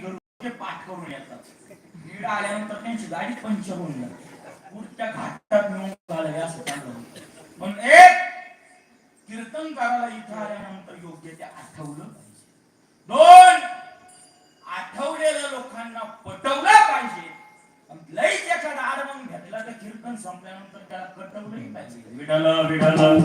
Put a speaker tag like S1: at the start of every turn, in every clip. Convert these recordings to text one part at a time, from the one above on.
S1: करू ते पाठ करून येतात नीड आल्यानंतर त्यांची गाडी पंच होऊन जाते पुढच्या घाटात नेऊन घालावे असं चाललं होतं. म्हणून एक कीर्तनकाराला इथं आल्यानंतर योग्य ते आठवलं पाहिजे दोन आठवलेल्या लोकांना पटवलं पाहिजे आणि लईच एखादा आडमन घेतला तर कीर्तन संपल्यानंतर त्याला कटवलंही पाहिजे विडल विडल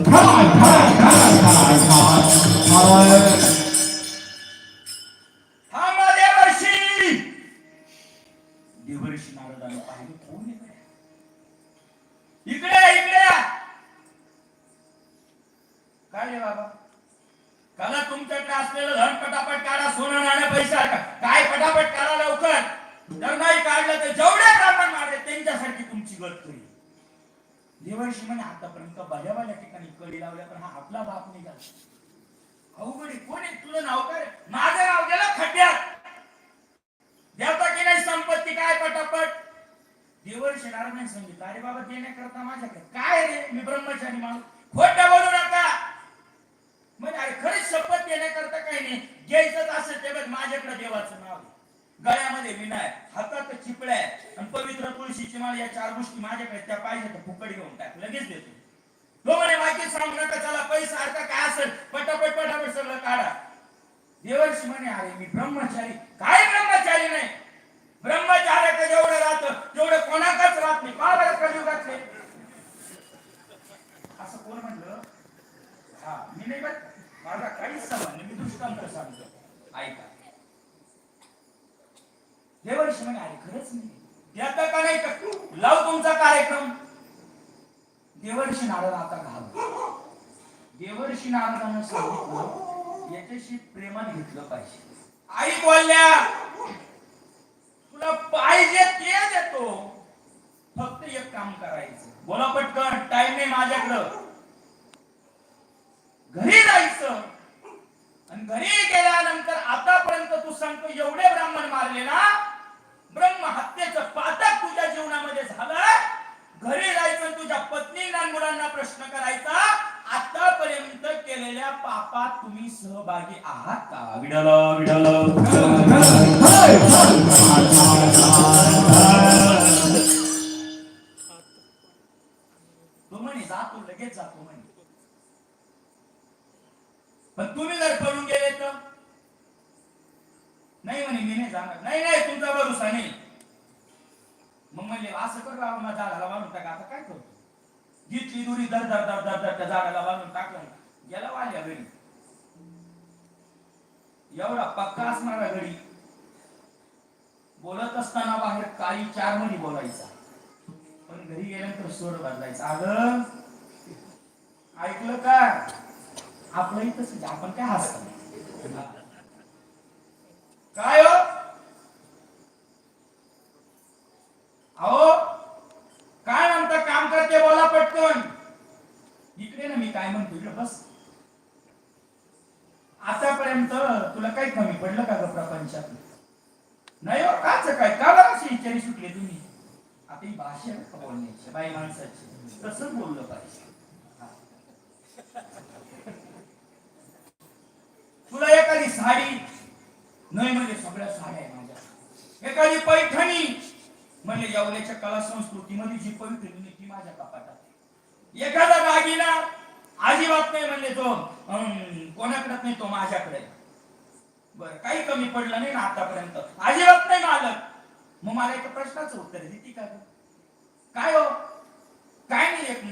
S1: जर नाही काढलं तर जेवढे ब्राह्मण मारले त्यांच्यासाठी तुमची गत करी देवर्षी म्हणे आतापर्यंत बऱ्या बऱ्या ठिकाणी कडी लावल्या पण हा आपला बाप निघाला. अवघड कोण आहे? तुझं नाव काय? माझं नाव गेलं खड्ड्यात. देवता की नाही संपत्ती? काय पटापट? देवर्षी नारायण सांगितलं अरे बाबा देण्याकरता माझ्याकडे. काय रे? मी ब्रह्मचारी माणूस. खोट बोलू नका. म्हणजे अरे खरीच शपथ देण्याकरता काही नाही. घ्यायचंच असेल ते बघ माझ्याकडे देवाचं नाव आहे. गळ्यामध्ये विनाय हातात चिपळ्या आहे आणि पवित्र तुळशीची माळ या चार गोष्टी माझ्याकडे त्या पाहिजे तर फुकट घेऊन टाक लगेच देतो. तो म्हणे बाकी सांग नका चला पैसा अर्थ काय असेल पटापट पटापट सगळं काढा. देवर्षी म्हणे अरे मी ब्रह्मचारी काय ब्रह्मचारी नाही? ब्रह्मचार्याचं जेवढं राहतं तेवढं कोणाकच राहत नाही का बरं कलियुगातले असं कोण म्हणलं हा मी नाही बरं माझा काहीच संबंध नाही मी दृष्टांत सांगतो ऐका देवर्षी म्हणे अरे खरंच नाही देता का नाही का लाव तुमचा कार्यक्रम? देवर्षी नारद आता घाल देवर्षी नारदानं सांगितलं याच्याशी प्रेमात घेतलं पाहिजे. आई बोलल्या तुला पाहिजे ते देतो. फक्त एक काम करायचं. बोला पटकन टाइम नाही माझ्याकडं. घरी जायचं. आणि घरी गेल्यानंतर आतापर्यंत तू सांगतो एवढे ब्राह्मण मारले ना ब्रह्म हत्येचं पातक तुझ्या जीवनामध्ये झालं. घरी जायचं तुझ्या पत्नी मुलांना प्रश्न करायचा आतापर्यंत केलेल्या पापात तुम्ही सहभागी आहात का? विडल विडल तो म्हणे जातो लगेच जातो म्हणे पण तुम्ही जर पळून गेले तर नाही म्हणे मी नाही जाणार नाही नाही तुमचा भरोसा नाही मग म्हणले असं कर बाबा माझ्या झाडाला बांधून टाका आता काय करतो धर धर धर धर त्या झाडाला बांधून टाकलं. गेला वाल्या घरी. एवढा पक्का असणारा घरी. बोलत असताना बाहेर काळी चारमध्ये बोलायचा. पण घरी गेल्यानंतर स्वर बदलायचा. अगं ऐकलं का? आपलं इथंच आपण काय हसत? काय हो अहो काय म्हणता काम करते बोला पटकन इकडे ना मी काय म्हणतो इकडे बस आतापर्यंत तुला काही कमी पडलं का ग प्रपंचात नाही हो काच काय का बरं अशी विचारी सुटले तुम्ही आता ही भाषा आहे का बोलण्याची बाई माणसाची तसंच बोललं पाहिजे तुला एखादी साडी नाही म्हणजे सगळ्या साड्या आहे माझ्या एखादी पैठणी म्हणजे येवल्याच्या कला संस्कृतीमध्ये जी पैठणी ती माझ्या कपाटात एखादा दागिना अजिबात नाही म्हणले नाही तो माझ्याकडे. बर काही कमी पडलं नाही ना आतापर्यंत. अजिबात नाही मालक मग मला एका प्रश्नाचं उत्तर देते का काय हो? काय नाही एक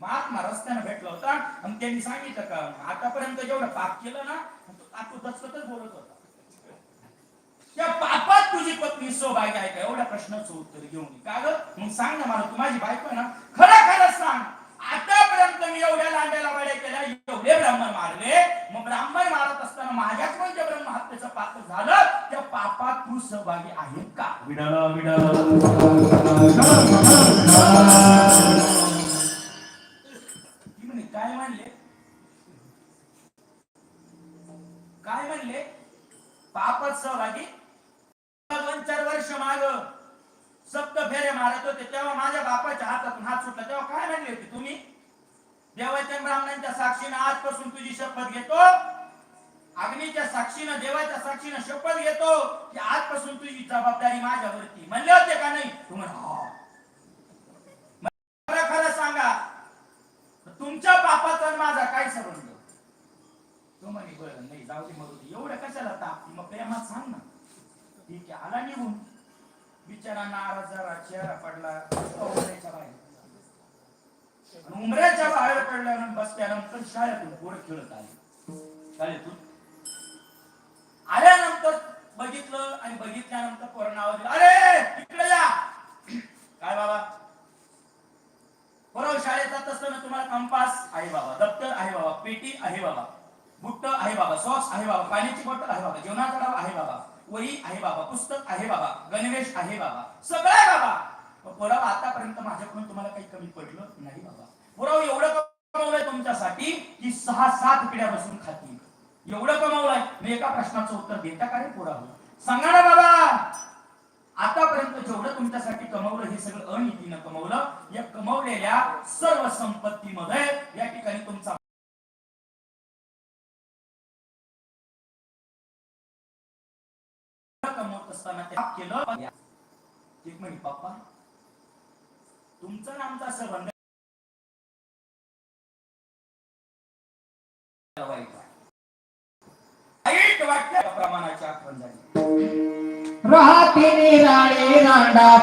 S1: महात्मा रस्त्यानं भेटला होता आणि त्यांनी सांगितलं का आतापर्यंत जेवढं पाप केलं ना तो दचकतच बोलत होता. त्या पापात तुझी पत्नी सहभागी आहे का? एवढ्या प्रश्नाचं उत्तर घेऊन का ग? मग सांग ना मला तू माझी बायको ना? खरं खरं सांग. आतापर्यंत मी एवढ्या लांड्याला वाड्या केल्या एवढे ब्राह्मण मारले. मग ब्राह्मण मारत असताना माझ्याच म्हणजे ब्रह्म हत्येचं पाप झालं. त्या पापात तू सहभागी आहे का? विडल विडल. काय म्हणले? काय म्हणले? पापात सहभागी? दोन चार वर्ष माग. सप्त फेरे मारत होते. तेव्हा माझ्या बापाच्या हातातून हात सुटला. तेव्हा काय म्हणले होते तुम्ही? देवाच्या ब्राह्मणांच्या साक्षीनं आजपासून तुझी शपथ घेतो. अग्नीच्या साक्षीनं देवाच्या साक्षीनं शपथ घेतो की आजपासून तुझी जबाबदारी माझ्यावरती. म्हणले होते का नाही? तुम्हाला "हा." खरं सांगा तुमच्या पापाचा आणि माझा काय संबंध? तो म्हणे बरं नाही जाऊ दे मग एवढं कशाला ताप मग प्रेमात सांग ना. ठीक आहे आला निघून. बिचारा नाराज जरा चेहरा पडला उमऱ्याच्या बाहेर. उमऱ्याच्या बाहेर पडल्यानंतर बसल्यानंतर शाळेतून गोड खेळत आले. शाळेतून. आल्यानंतर बघितलं आणि बघितल्यानंतर पोरं नाव अरे तिकडे या. काय बाबा? बरोबर शाळेत जात असताना तुम्हाला कंपास आहे बाबा दप्तर आहे बाबा पेटी आहे बाबा बुट्ट आहे बाबा सॉक्स आहे बाबा पाण्याची बॉटल आहे बाबा जेवणाचा डबा आहे बाबा. वही आहे बाबा पुस्तक आहे बाबा गणवेश आहे बाबा सगळं आहे बाबा. पण पुरावा आतापर्यंत माझ्याकडून तुम्हाला काही कमी पडलं नाही बाबा. पुरावा एवढं कमवलंय तुमच्यासाठी की सहा सात पिढ्या बसून खातील. एवढं कमवलंय. मी एका प्रश्नाचं उत्तर देता का रे पुरावा सांगा ना बाबा. आतापर्यंत जेवढं तुमच्यासाठी कमवलं हे सगळं अनितीनं कमवलं. या कमवलेल्या सर्व संपत्तीमध्ये या ठिकाणी तुमचा कमवत असताना ते केलं एक मिनिट पप्पा. तुमचा आणि आमचा संबंध वाईट वाईट वाटल्या प्रमाणाची आठवण झाली?
S2: राहते निराळे रांडा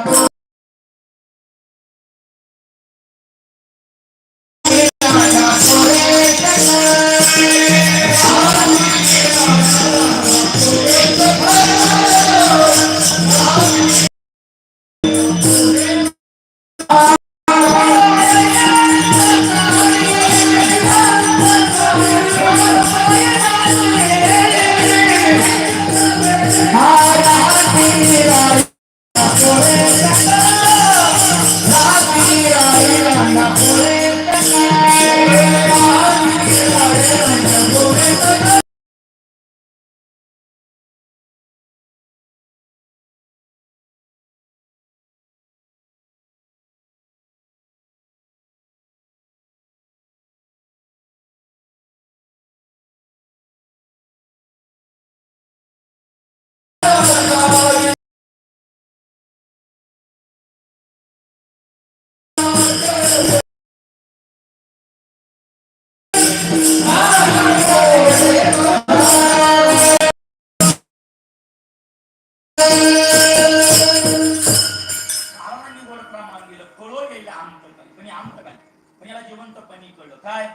S1: पहिलं कळो गेलं आमचं काय पण हे आमचं काय पण याला जिवंतपणी कळलं. काय?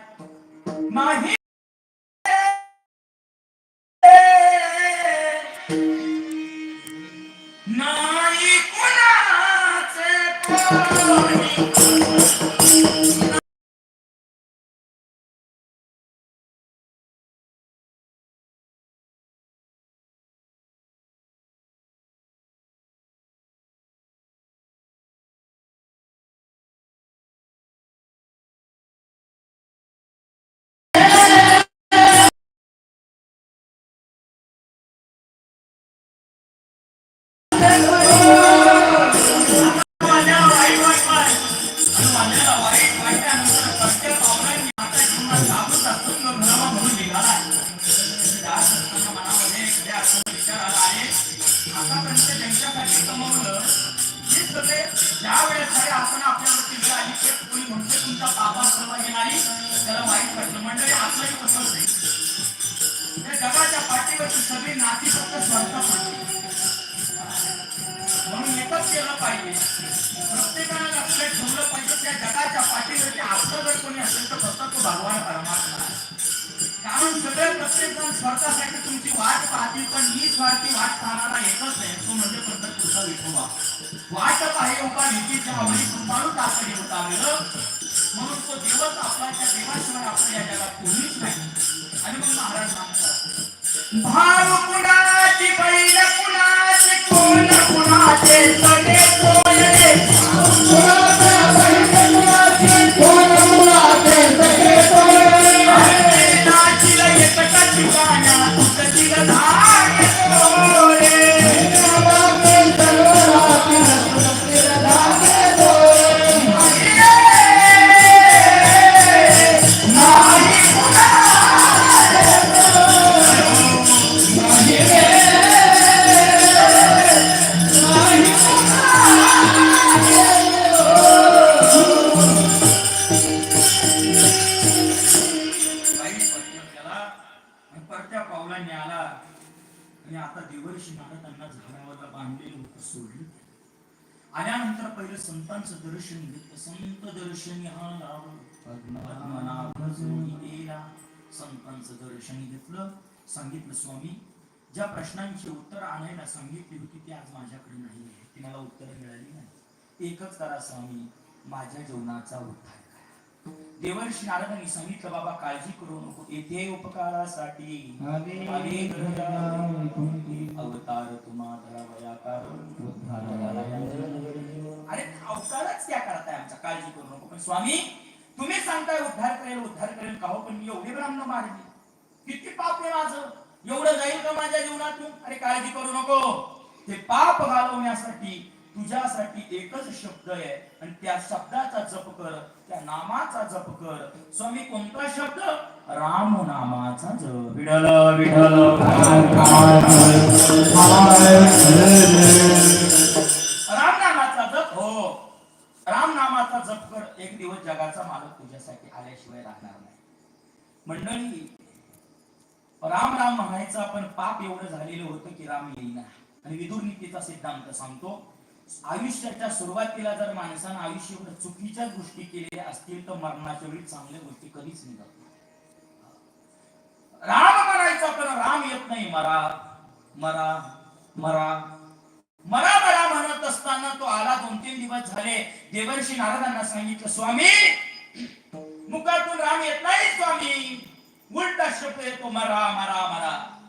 S1: माही नाती म्हणून एकच केलं पाहिजे. प्रत्येकानं लक्षात ठेवलं पाहिजे त्या जगाच्या पाठीवरती आपलं जर कोणी असेल तर फक्त तो भगवान परमात्मा कारण सगळे प्रत्येक जण स्वार्थासाठी तुमची वाट पाहतील पण ही स्वार्थी वाट पाहणारा एकच आहे. तो म्हणजे पंत तुझा विठोबा. वाट पाहे हो उभा भीतीच्या आवडी कृपाळू तातडी होता गेलं म्हणून तो देवच आपला त्या देवाशिवाय आपल्या या जगात कोणीच नाही. आणि मग महाराज सांगतात भाव आणि परत्या पावला न्यायला आणि आता देवर्षी नारदांना झाडावाला बांधलेलं होतं सोडलं. आल्यानंतर पहिलं संतांचं दर्शन घेतलं. संत दर्शनी हा संतांचं दर्शन घेतलं. सांगितलं स्वामी ज्या प्रश्नांची उत्तर आणायला सांगितली होती ती आज माझ्याकडे नाही आहे. ती मला उत्तर मिळाली नाही. एकच करा स्वामी माझ्या जीवनाचा उठाय देवर्षी नारदांनी सांगितलं बाबा काळजी करू नको येथे उपकारासाठी. अवतार तुम्हा
S2: उद्धार.
S1: अरे अवतारच क्या करताय आमचा काळजी करू नको. पण स्वामी तुम्ही सांगताय उद्धार करेल उद्धार करेल का हो? पण मी एवढे ब्राह्मण मारले. किती पाप आहे माझं. एवढं जाईल का माझ्या जीवनातून? अरे काळजी करू नको. ते पाप घालवण्यासाठी तुझ्यासाठी एकच शब्द आहे. आणि त्या शब्दाचा जप कर त्या नामाचा जप कर. स्वामी कोणता शब्द? राम नामाचा जप विडल विडल राम नामाचा जप हो. राम नामाचा जप कर. एक दिवस जगाचा मालक तुझ्यासाठी आल्याशिवाय राहणार नाही. मंडळी राम राम म्हणायचं आपण पाप एवढं झालेलं होतं की राम येईना. आणि विदुर नीतीचा सिद्धांत सांगतो आयुष्याच्या सुरुवातीला जर माणसानं आयुष्यभर चुकीच्या गोष्टी केलेल्या असतील तर मरणाच्या वेळी चांगल्या गोष्टी कधीच निघत राम म्हणायचं पण राम येत नाही मरा मरा मरा. मरा मरा म्हणत असताना तो आला दोन तीन दिवस झाले. देवर्षी नारदांना सांगितलं स्वामी मुखातून राम येत नाही स्वामी. उलटा शब्द येतो मरा मरा मरा.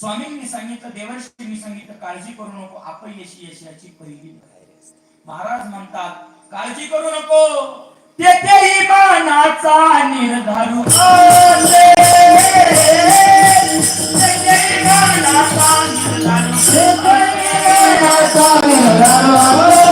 S1: स्वामींनी सांगितलं देवर्षींनी सांगितलं काळजी करू नको अपयशी यशाची पहिली महाराज म्हणतात काळजी करू नको. तेथेही बाणाचा निर्धारू तेथेही बाणाचा निर्धारू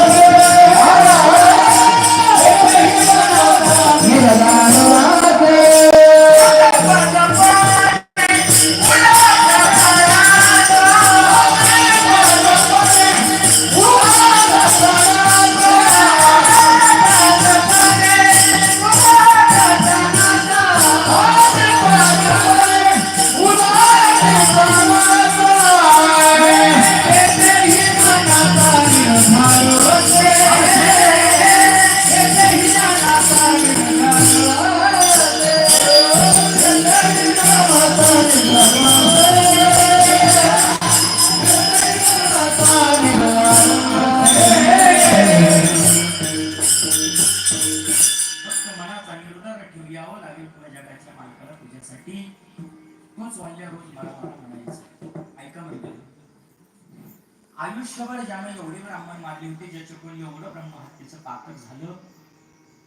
S1: झालं.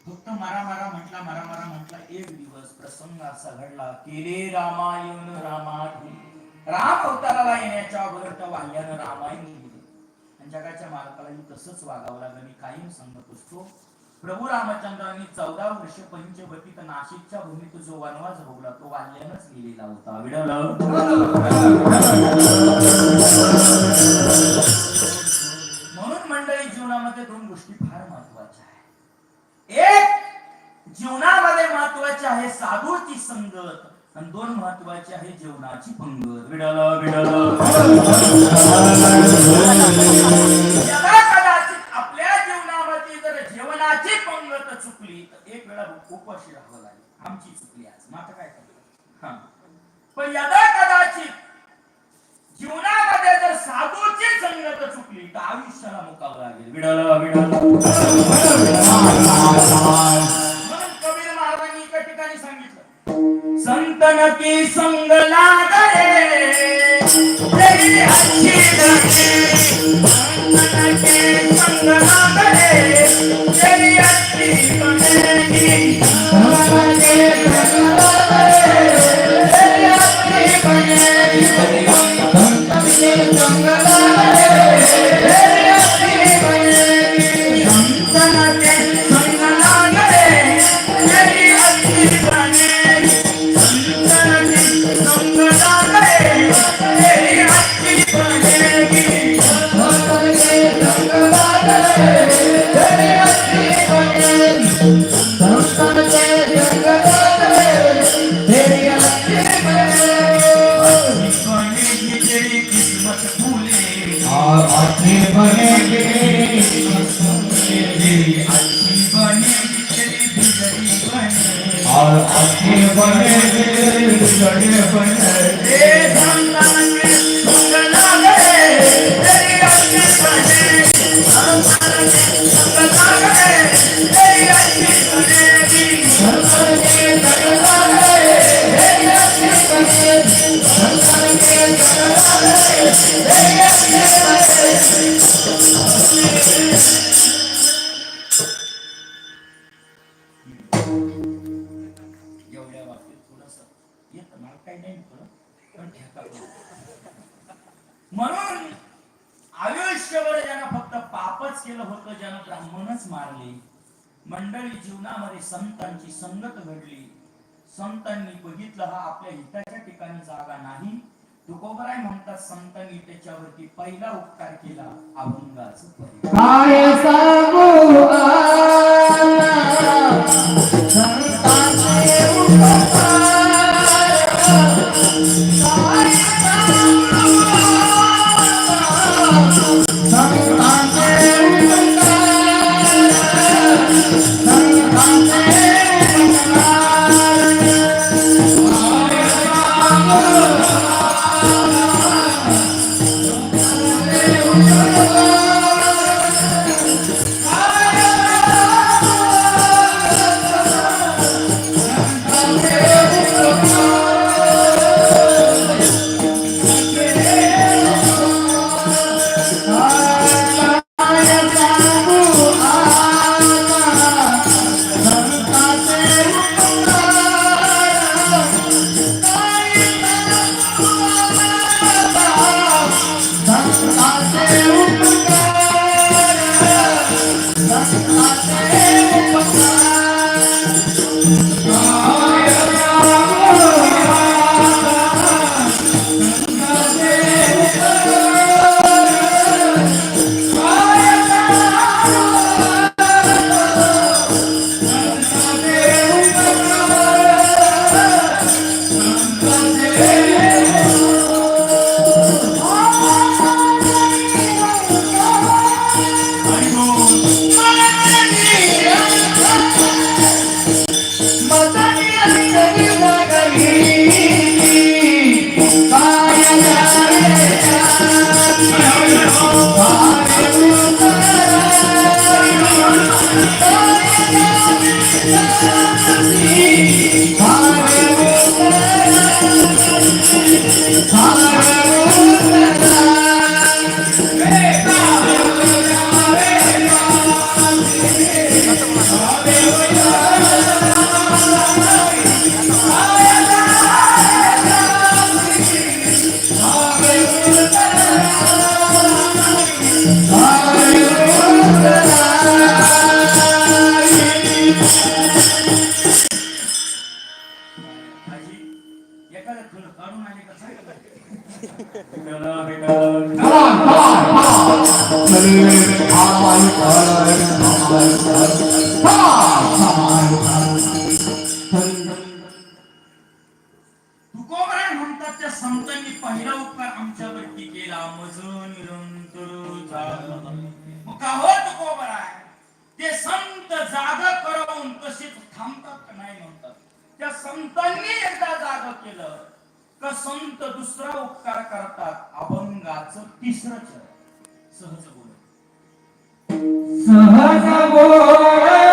S1: फक्त मारा मारा म्हटला मारा मारा म्हटला एक दिवस प्रसंग असा घडला केले रामायण रामाठी राम अवताराला येण्याच्या अगोदर त्या वाल्यानं रामायण लिहिलं. आणि जगाच्या मालकालाही तसंच वागावं लागलं. मी कायम सांगत असतो प्रभू रामचंद्रांनी चौदा वर्ष पंचवटीत नाशिकच्या भूमीत जो वनवास भोगला तो वाल्यानंच लिहिलेला होता. विडलं म्हणून मंडळी जीवनामध्ये दोन गोष्टी फार महत्त्वाच्या एक जीवनामध्ये महत्वाची आहे साधूची संगत. आणि दोन महत्वाची आहे जेवणाची पंगत. विडल विडल. कदाचित आपल्या जीवनामध्ये जर जेवणाची पंगत चुकली तर एक वेळा उपाशी राहावं लागेल. आमची चुकली आज. मात्र काय करू? पण यदा कदाचित जीवनामध्ये जर साधूची संगत चुकली तर आयुष्याला मुकावं लागेल. विडल विडल. म्हणून कबीर महाराजांनी एका ठिकाणी सांगितलं संतन की संग लागले तेरी अच्छी संतन के संग लागले.
S2: பண்ண பண்ண मंडळी जीवनामध्ये संतांची संगत घडली. संतांनी बघितलं हा आपल्या हिताच्या ठिकाणी जागा नाही. तुकोबराय म्हणतात संतांनी त्याच्यावरती पहिला उपकार केला अभंगाचा आजी Thank you. तुकोबराय म्हणतात त्या संतांनी पहिला उपकार आमच्यावरती केला. निरंतर का हो तुकोबराय? ते संत जाग करवून तसेच थांबतात नाही म्हणतात. त्या संतांनी एकदा जाग केलं का संत दुसरा उपकार करतात? अभंगाचं तिसरं चरण. सहज बोल
S1: सहज बोले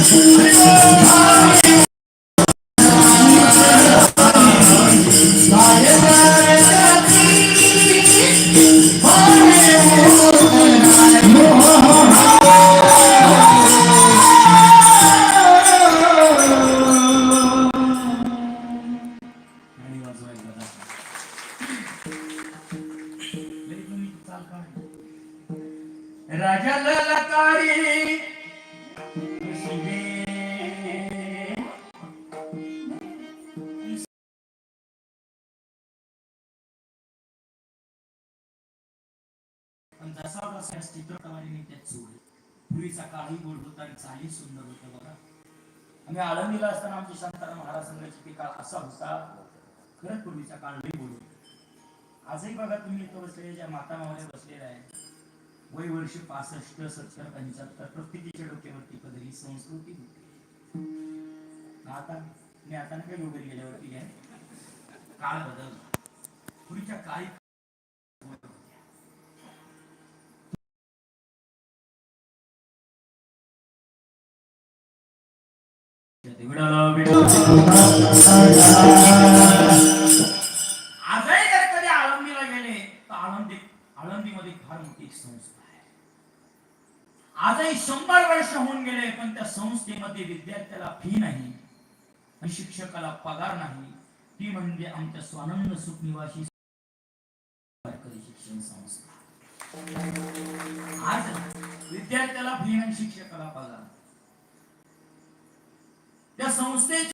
S1: Christmas. पण चित्रकलाने त्यात सोडले पूर्वीचा काळही गोड होता आणि चाली सुंदर होतं बघा आम्ही आळंदीला असताना आमची शांताराम महाराज संघाची ते काळ असा होता खरंच पूर्वीचा काळ लई गोड होता. आजही बघा तुम्ही इथं बसलेले ज्या माता मावळे बसलेल्या आहेत वय वर्ष पासष्ट सत्तर पंच्याहत्तर प्रत्येकीच्या डोक्यावरती पदरी संस्कृती होती आता मी आता ना काही वगैरे गेल्यावरती घ्या काळ बदल पूर्वीच्या काळी आजही जर कधी आळंदीला गेले तर आळंदी आळंदीमध्ये फार मोठी संस्था आहे. आजही शंभर वर्ष होऊन गेले पण त्या संस्थेमध्ये विद्यार्थ्याला फी नाही आणि शिक्षकाला पगार नाही. ती म्हणजे आमच्या स्वानंद सुखनिवासी शिक्षण संस्था. आज विद्यार्थ्याला फी नाही शिक्षकाला पगार. त्या संस्थेच्या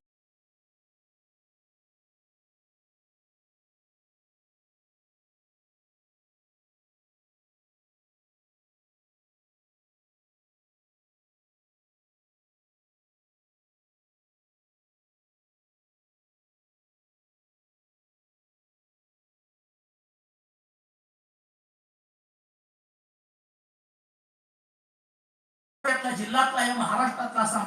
S1: जिल्ह्यातला या महाराष्ट्रातला असा